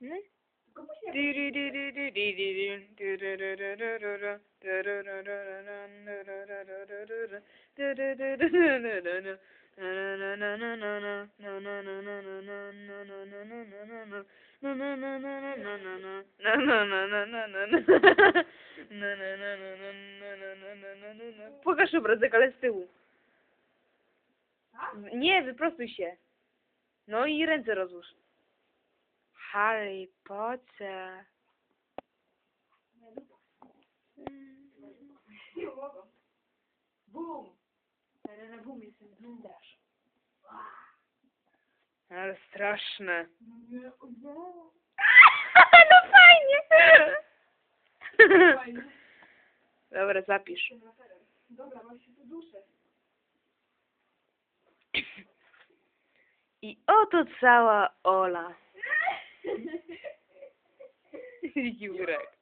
No. Później. Pokaż obrazek, ale z tyłu. Nie, wyprostuj się. No i ręce rozłóż. Harry Potter. Bum. Na bum jestem strasz. Ale straszne. No fajnie. Fajnie. Dobra, zapisz. Dobra, mam się tu duszę. I oto cała Ola. Юрек.